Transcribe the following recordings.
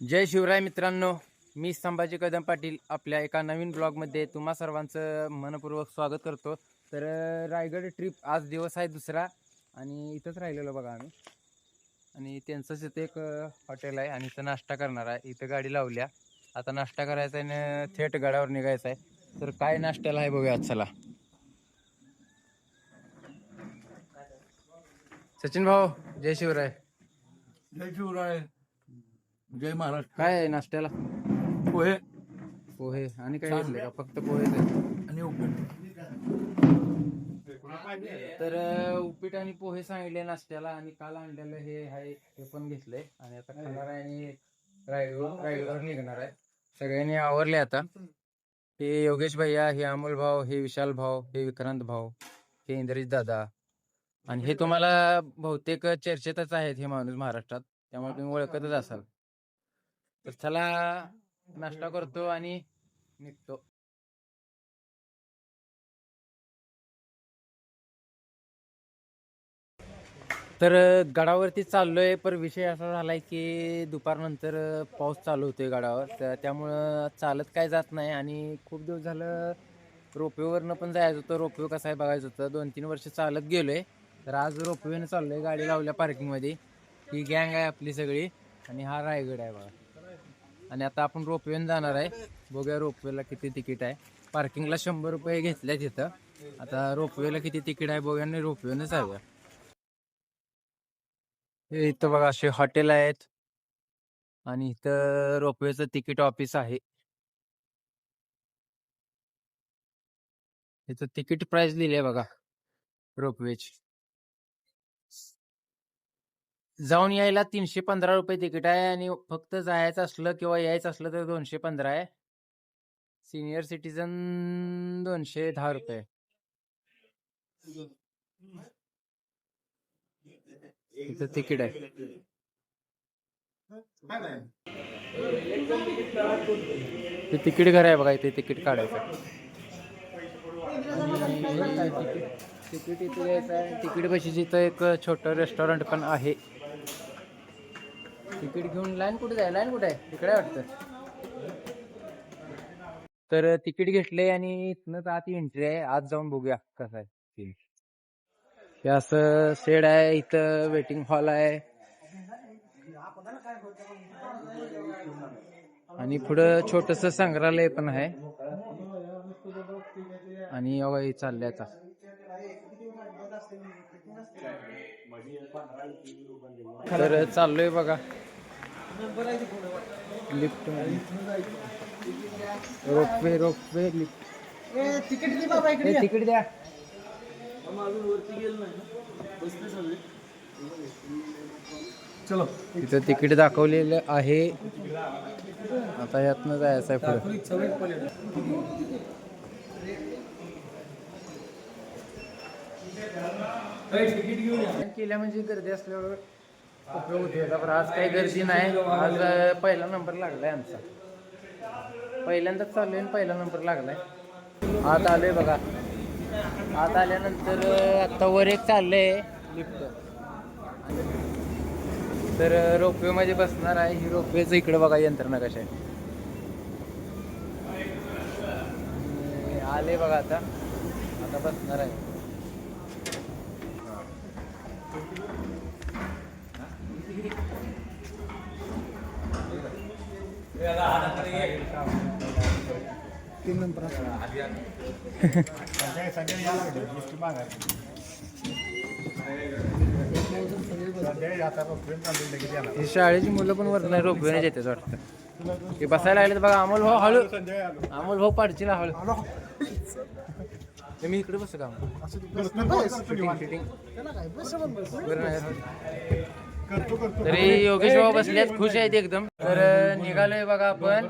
जय शिवराय मित्रांनो मी संभाजी कदम पाटील आपल्या एका नवीन ब्लॉगमध्ये तुम्हा सर्वांचं मनपूर्वक स्वागत करतो. तर रायगड ट्रिप आज दिवस आहे दुसरा आणि इथंच राहिलेलो बघा आम्ही. आणि त्यांचंच इथं एक हॉटेल आहे आणि इथं नाश्ता करणार आहे. इथं गाडी लावल्या. आता नाश्ता करायचा आहे आणि थेट गडावर निघायचं आहे. तर काय नाश्त्याला आहे बघूया चला. सचिन भाऊ जय शिवराय. जय शिवराय. जय महाराष्ट्र. काय आहे नाश्त्याला? पोहे. पोहे. आणि काय घेतले का? फक्त पोहेच आहे आणि उपीट. तर अं, उपीट आणि पोहे सांगितले नाश्त्याला आणि काल आणलेलं हे आहे हे पण घेतलंय. आणि आता खाणार आहे आणि रायगड रायगडवर निघणार आहे. सगळ्यांनी आवरले आता. हे योगेश भैया हे अमोल भाऊ हे विशाल भाऊ हे विक्रांत भाऊ हे इंद्रजित दादा. आणि हे तुम्हाला बहुतेक चर्चेतच आहेत हे माणूस महाराष्ट्रात. त्यामुळे तुम्ही ओळखतच असाल. तर चला नाश्ता करतो आणि निघतो. तर गडावरती चाललोय पर विषय असा झालाय की दुपारनंतर पाऊस चालू होतोय गडावर. तर त्यामुळं चालत काय जात नाही आणि खूप दिवस झालं रोपवेवरनं पण जायचं होतं. रोपवे कसं आहे बघायचं होतं. दोन तीन वर्ष चालत गेलोय. तर आज रोपवेनं चाललोय गाडी लावल्या पार्किंगमध्ये ही गँग आहे आपली सगळी आणि हा रायगड आहे बघा. आणि आता आपण रोपवेन जाणार आहे. बघूया रोपवेला किती तिकीट आहे. पार्किंगला शंभर रुपये घेतल्या तिथं आता रोपवेला किती तिकीट आहे बघूया आणि रोपवेनं जाऊया. इथं बघा असे हॉटेल आहेत. आणि इथं रोपवेचं तिकीट ऑफिस आहे. इथं तिकीट प्राइस दिली आहे बघा रोपवेची. जाऊन यायला तीनशे पंधरा रुपये तिकीट आहे आणि फक्त जायचं असलं किंवा यायचं असलं तर दोनशे पंधरा आहे. सिनियर सिटीजन दोनशे दहा रुपये. इथं तिकीट आहे. ते तिकीट घर आहे बघा इथे तिकीट काढायचं. आणि तिकीट तिकीट इथे घ्यायचं आहे. तिकीट बशीच इथं एक छोटं रेस्टॉरंट पण आहे. तिकीट घेऊन लाईन कुठे जाय? लाईन कुठे आहे? तिकडे वाटतं. तर तिकीट घेतले आणि इथनं आत एंट्री आहे. आत जाऊन बघूया कसं आहे ते. हे असं शेड आहे इथं वेटिंग हॉल आहे. आणि पुढं छोटस संग्रहालय पण आहे. आणि अवय चालल्याचा चाललंय आता. तर चाललोय बघा. Lift ropeway ropeway lift. Ticket ticket द्या. चलो. तिथं तिकीट दाखवलेलं आहे. आता यातनं जायचं आहे पुढे. केल्या म्हणजे गर्दी असल्यावर उपयोग आज काही गर्दी नाही. आज पहिला नंबर लागलाय आमचा. पहिल्यांदाच चाललोय आणि पहिला नंबर लागलाय. आत आलोय बघा. आत आल्यानंतर अं, आता वर एक चाललंय लिफ्ट. तर रोपवे मध्ये बसणार आहे. ही रोपवेच इकडे बघा यंत्रणा कशा आहे. आले बघा आता. आता बसणार आहे. तीन नंबर ही शाळेची मुलं पण वर नाही रोपवेने येते वाटतं. ते बसायला लागले बघा अमोल भाऊ हळू. अमोल भाऊ पाडची हळू. ते मी इकडे बसू का? तरी योगेश भाऊ बसलेत खुश आहेत एकदम. तर निघालोय बघा आपण.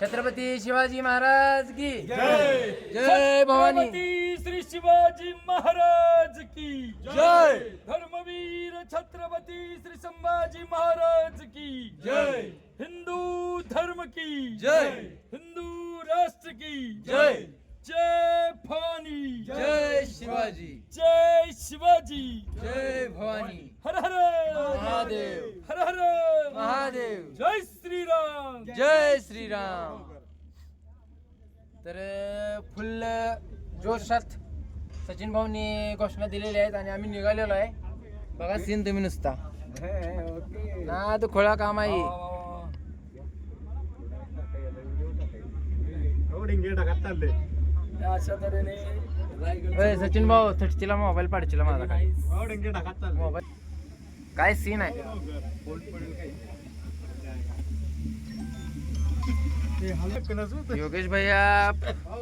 छत्रपती शिवाजी महाराज की. जय. भवानी. छत्रपती श्री शिवाजी महाराज की. जय. धर्मवीर छत्रपती श्री संभाजी महाराज की. जय. हिंदू धर्म की. जय. हिंदू राष्ट्र की. जय. जय भवानी जय. शिवाजी। जय शिवाजी। जय भवानी। हर हर। महादेव. हर हर। महादेव। जय श्रीराम। जय श्रीराम। तर फुल जोशात सचिन भाऊनी घोषणा दिलेल्या आहेत आणि आम्ही निघालेलो आहे. बघा सीन तुम्ही नुसता. ना तो खोळा काम आहे. अशा तऱ्हेने ओय, सचिन भाऊ थटचीला मोबाईल पाडचीला माझा काय? मोबाईल काय सीन आहे? योगेश भैया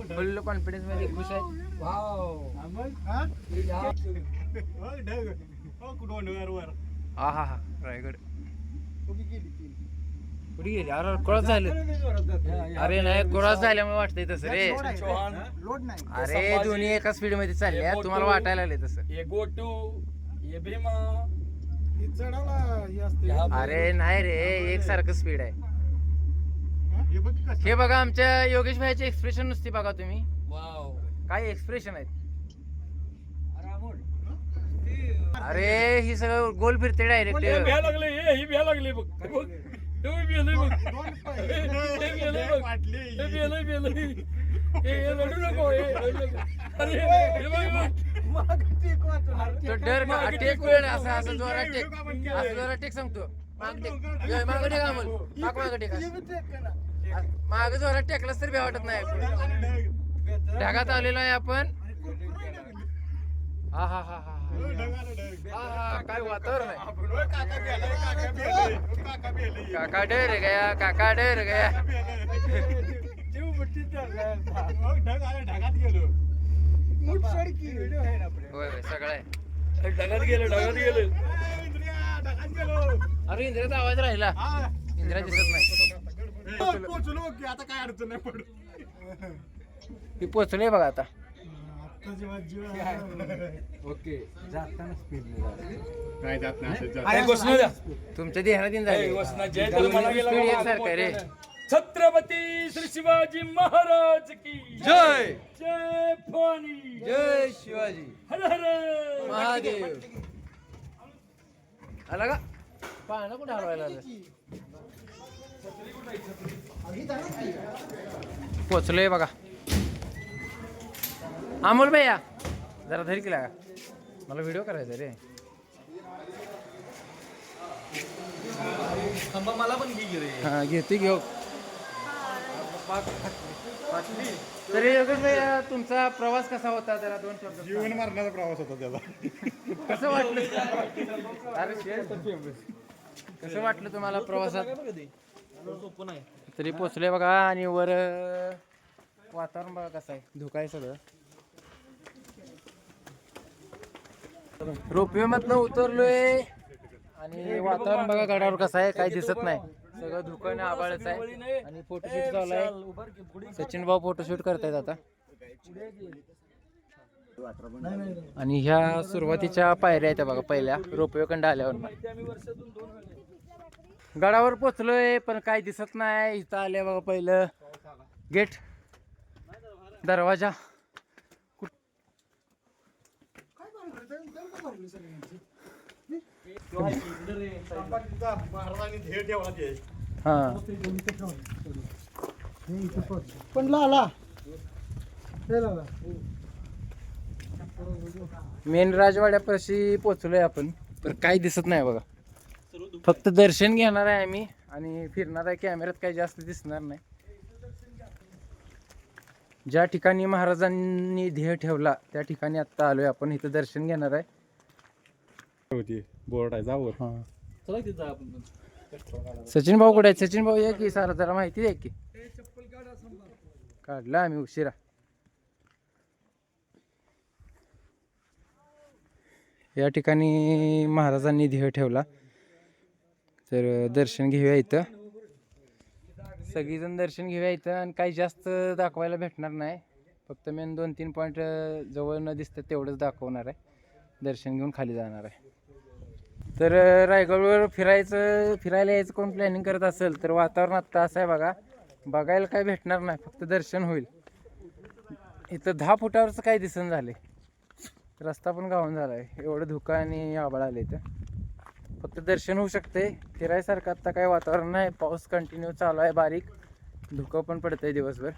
फुल कॉन्फिडन्समध्ये खुश आहे. हा हा हा. रायगड. कुठे गेली. अरे झालं. अरे नाही कोळाच झाल्यामुळे वाटतंय तसं रे. चौहान. अरे दोन्ही एका स्पीडमध्ये चालले तुम्हाला वाटायला लागले तसं. ये गोटू ये भीमा. अरे नाही रे एक सारखं स्पीड आहे. हे? बघा आमच्या योगेश भाईचे एक्सप्रेशन नुसती बघा तुम्ही. वाव. काय एक्सप्रेशन आहेत? अरे ही सगळं गोल फिरते डायरेक्ट भ्या लागले हे ही भ्या लागले बघ. बघ. हे बघ, भेलंय बघ हे भेलंय बघ हे भेलंय भेलंय हे हे रडू नको हे रडू नको. अरे हे बघ, हे बघ तो डर का टेक वेळ असं असं जोरात टेक असं जोरात टेक सांगतो माग टेक ए, मागं टेक अमोल माग मागं टेक असं. मागं जोरात टेकलास तरी भ्या वाटत नाही ढगात आलेलो आहे आपण हा हा हा हा हा. हा काय वातावरण आहे? काका डर गया काका डर गया होय होय सगळं आहे. ढगात गेलं ढगात गेलं. अरे इंदिराचा आवाज राहिला. इंदिरा दिसत नाही. आता काय अडचण नाही पडू ती पोचले बघा आता. काय जात नाही अरे घोषणा द्या तुमच्या झाले. स्पीड रे. छत्रपती श्री शिवाजी महाराज की. जय! जय भवानी जय शिवाजी. हर हर. महादेव. आला का? पाहणं कुठे हलवायला आलं? पोचलोय बघा. अमोल भैया जरा धरी केला का? मला व्हिडिओ करायचा रे. मला पण घे रे. हा घेते घेऊ तरी योगेश भैया तुमचा प्रवास कसा होता? जरा दोन शब्द जीवन मारण्याचा प्रवास होता त्याचा. कसं वाटलं? अरे. कसं वाटलं तुम्हाला प्रवासात? तरी पोचले बघा आणि वर वातावरण बघा कसं आहे. धुका आहे सगळं. रोपवे मधनं उतरलोय. आणि वातावरण बघा गडावर कसं आहे काही दिसत नाही. सगळं धुकं आबाळच आहे. आणि फोटोशूट चालू आहे. सचिन भाऊ फोटोशूट करतायत आता. आणि ह्या सुरुवातीच्या पायऱ्या आहेत बघा पहिल्या. रोपवे कंड आल्यावर. गडावर पोचलोय पण काही दिसत नाही. इथं आले बघा पहिलं. गेट. दरवाजा. पण लाला. मेन राजवाड्यापाशी पोचलोय आपण. पण काही दिसत नाही बघा. फक्त दर्शन घेणार आहे आम्ही आणि फिरणार आहे कॅमेऱ्यात काही जास्त दिसणार नाही. ज्या ठिकाणी महाराजांनी ध्येय ठेवला त्या ठिकाणी आत्ता आलोय आपण. इथं दर्शन घेणार आहे. होती. बोर्ड आहे जावर चला तिथं आपण पण. सचिन भाऊ कुठे आहेत? सचिन भाऊ या की सारा जरा माहिती द्या की. काढला आम्ही उशिरा. या ठिकाणी महाराजांनी ध्येय ठेवला. तर दर्शन घेऊया इथं. सगळीजण दर्शन घेऊया इथं आणि काही जास्त दाखवायला भेटणार नाही. फक्त मेन दोन तीन पॉईंट जवळ न दिसतं तेवढंच दाखवणार आहे. दर्शन घेऊन खाली जाणार आहे. तर रायगडवर फिरायचं फिरायला यायचं कोण प्लॅनिंग करत असेल तर वातावरण आत्ता असं आहे बघा. बघायला काय भेटणार नाही फक्त दर्शन होईल. इथं दहा फुटावरचं काही दिसन झाले रस्ता पण गावून झाला आहे एवढं धुकं आणि आबळ आलं इथं. फक्त दर्शन होऊ शकते फिरायसारखं आत्ता काय वातावरण नाही. पाऊस कंटिन्यू चालू आहे बारीक. धुकं पण पडतं आहे दिवसभर.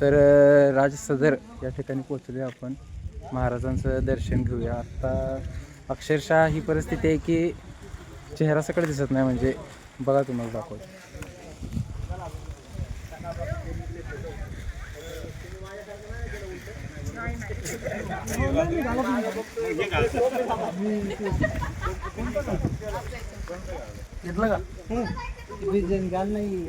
तर राज सदर या ठिकाणी पोचलो आपण. महाराजांचं दर्शन घेऊया. आत्ता अक्षरशः ही परिस्थिती आहे की चेहरा सकट दिसत नाही म्हणजे बघा तुम्हाला दाखवतो. घेतलं का? डिझाईन नाही.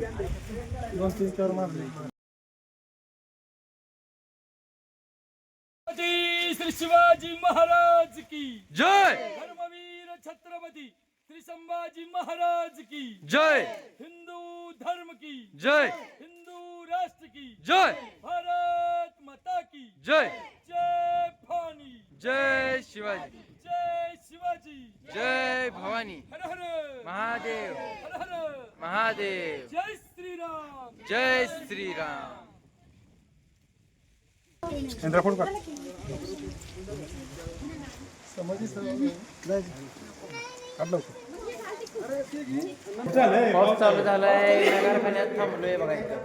छत्रपती श्री शिवाजी महाराज की। जय। धर्मवीर छत्रपती श्री संभाजी महाराज की। जय। हिंदू धर्म की। जय। हिंदू राष्ट्र की। जय। भारत माता की। जय। जय फानी जय शिवाजी। जय शिवाजी। जय भवानी। हर हर। महादेव। हर हर। महादेव। जय श्रीराम। जय श्रीराम। फोन का पाऊस चालू झालाय. नगरखान्यात थांबलोय बघा इथं.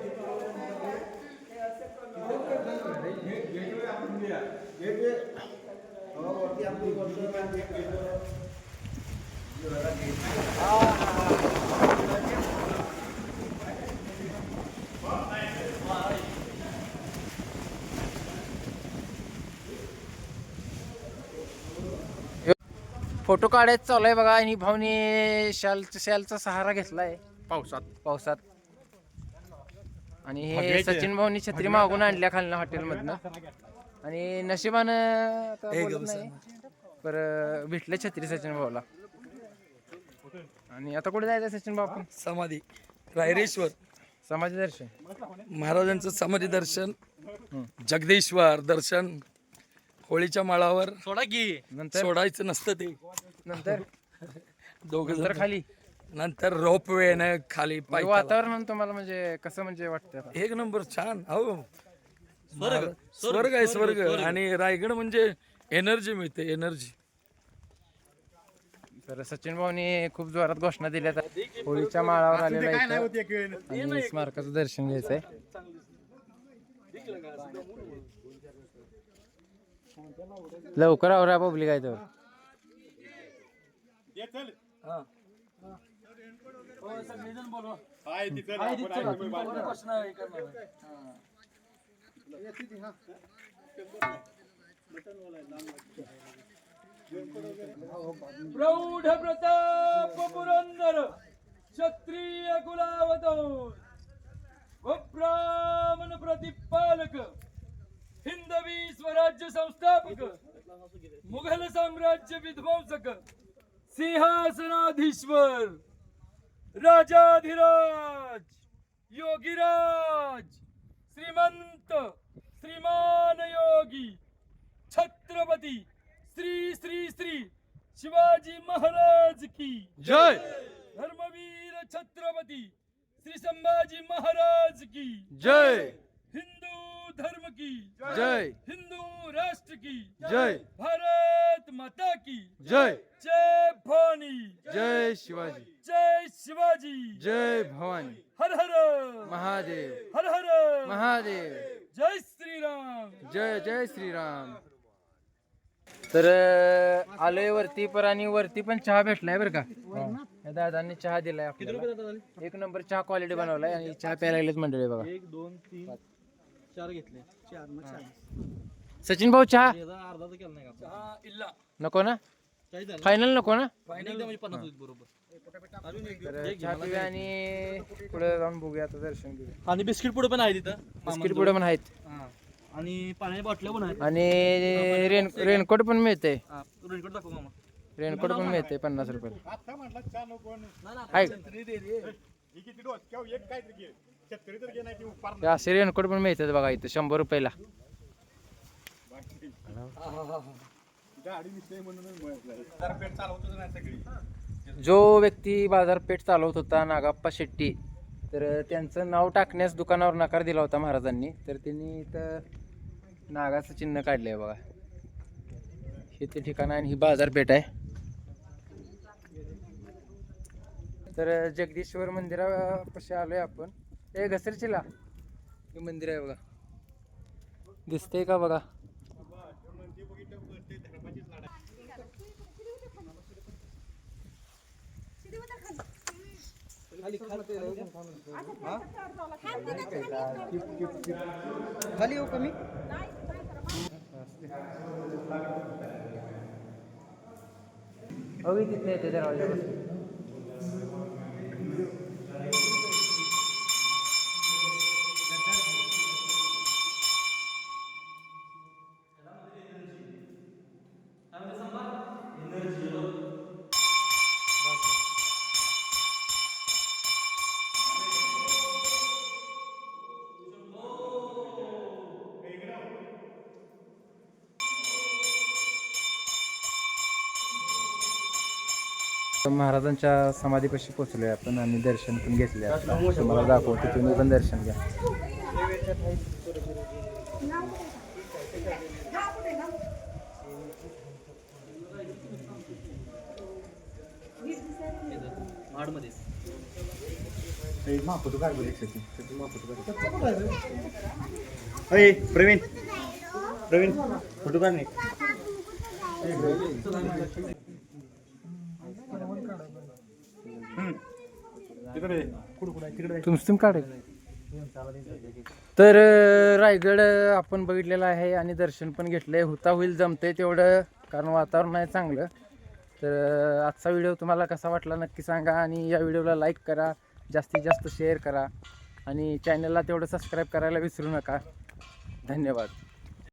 फोटो काढायचं चालू आहे बघा. आणि भाऊनी शाल शालचा सहारा घेतलाय. पावसात. पावसात. आणि हे सचिन भाऊनी छत्री मागून आणल्या खालनं हॉटेलमधनं. आणि नशिबानं आता बोलत नाही. पर भेटलं छत्री सचिन भाऊला. आणि आता कुठे जायचं सचिन भाऊ आपण? समाधी. रायरेश्वर. समाज दर्शन. महाराजांचं समाधी दर्शन. जगदीश्वर दर्शन. होळीच्या माळावर सोडा की. नंतर? सोडायचं नसतं ते. नंतर? दोघ नंतर खाली. नंतर रोप वेनं खाली पाय वातावरण तुम्हाला म्हणजे कसं म्हणजे वाटतं आता? एक नंबर छान. अहो महाराज- स्वर्ग आहे स्वर्ग आणि रायगड म्हणजे एनर्जी मिळते एनर्जी. तर सचिन भाऊनी खूप जोरात घोषणा दिल्या होळीच्या माळावर आलेला इथं. वेळ आणि स्मारकाचं दर्शन घ्यायचंय. लवकर आवरा पब्लिक आहे तर. प्रौढ प्रताप पुरंदर क्षत्रिय कुलावतो ब्राह्मण प्रतिपालक हिंदवी स्वराज्य संस्थापक मुघल साम्राज्य विध्वंसक सिंहासनाधीश्वर राजाधिराज योगीराज श्रीमंत श्रीमान योगी छत्रपती श्री श्री श्री शिवाजी महाराज की। जय। धर्मवीर छत्रपती श्री संभाजी महाराज की। जय। धर्म की जय। हिंदू राष्ट्र की जय। भारत माता की। जय। जय भवानी। जय शिवाजी। जय शिवाजी। जय भवानी। हर हर। महादेव। हर हर। महादेव। जय श्रीराम। जय जय श्रीराम। तर आलोय वरती पर आणि वरती पण चहा भेटलाय बरं का? या दादांनी चहा दिलाय आपल्याला. एक नंबर चहा क्वालिटी बनवलाय आणि चहा प्यायला लागलेत मंडळी बघा. एक दोन तीन. चार घेतले चार मग चार सचिन भाऊ चहा अर्धा तर केला नाही का हा इल्ला नको ना काही झालं फायनल नको ना फायनल म्हणजे पन्नास होईल बरोबर अजून एक तर चहा पिऊया आणि पुढे जाऊन बघूया आता दर्शन घेऊया आणि बिस्किट पुढे पण आहे तिथं बिस्किट पुढे पण आहेत हा. आणि पाण्याच्या बाटल्या पण आहेत आणि रेन रेनकोट पण मिळते हा, रेनकोट दाखव मामा रेनकोट पण मिळते पन्नास रुपये आता म्हटलं चहा नको आहे सिरियन रेनकोट पण मिळतात बघा इथं शंभर रुपयाला. जो व्यक्ती बाजारपेठ चालवत होता नागाप्पा शेट्टी तर त्यांचं नाव टाकण्यास दुकानावर नकार दिला होता महाराजांनी. तर त्यांनी इथं नागाचं चिन्ह काढलं आहे बघा. हे ते ठिकाण आहे आणि ही बाजारपेठ आहे. तर जगदीश्वर मंदिरापाशी आलो आहे आपण. हे मंदिर आहे बघा दिसतंय का बघा खाली येऊ कमी अवी तिथे येते दरवाजापासून महाराजांच्या समाधीपाशी पोचलोय आपण आणि दर्शन पण घेतले तुम्हाला दाखवतो तुम्ही पण दर्शन घ्या. अय प्रवीण. प्रवीण फोटो काढ नाही तिकडे तिकडे तुमचं तुम्ही काढेल तर रायगड आपण बघितलेला आहे आणि दर्शन पण घेतलंय. हुता होईल जमतंय तेवढं कारण वातावरण आहे चांगलं. तर आजचा व्हिडिओ तुम्हाला कसा वाटला नक्की सांगा आणि या व्हिडिओला लाईक करा जास्तीत जास्त शेअर करा आणि चॅनलला तेवढं सबस्क्राईब करायला विसरू नका. धन्यवाद.